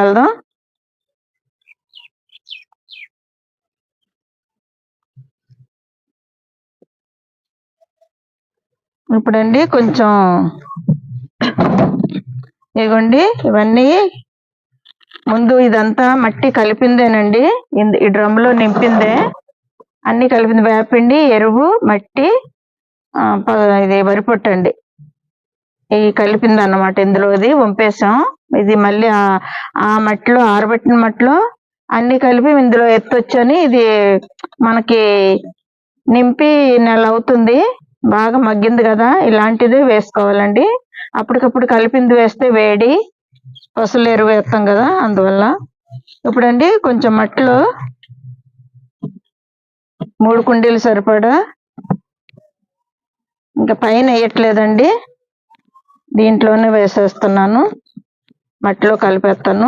వెళ్దాం ఇప్పుడండి కొంచెం ఇగోండి ఇవన్నీ ముందు ఇదంతా మట్టి కలిపిందేనండి. ఈ డ్రమ్లో నింపిందే. అన్ని కలిపింది వేపిండి ఎరువు మట్టి ఇది వరి పొట్టండి. ఈ కలిపింది అన్నమాట ఇందులో ఇది వంపేసాం. ఇది మళ్ళీ ఆ- మట్టిలో ఆరబెట్టిన మట్టిలో అన్ని కలిపి ఇందులో ఎత్తొచ్చని ఇది మనకి నింపి నెల అవుతుంది. బాగా మగ్గింది కదా ఇలాంటిదే వేసుకోవాలండి. అప్పటికప్పుడు కలిపింది వేస్తే వేడి పసులు ఎరువు వేస్తాం కదా అందువల్ల. ఇప్పుడండి కొంచెం మట్టిలో మూడు కుండీలు సరిపడా. ఇంకా పైన వేయట్లేదండి. దీంట్లోనే వేసేస్తున్నాను. మట్టిలో కలిపేస్తాను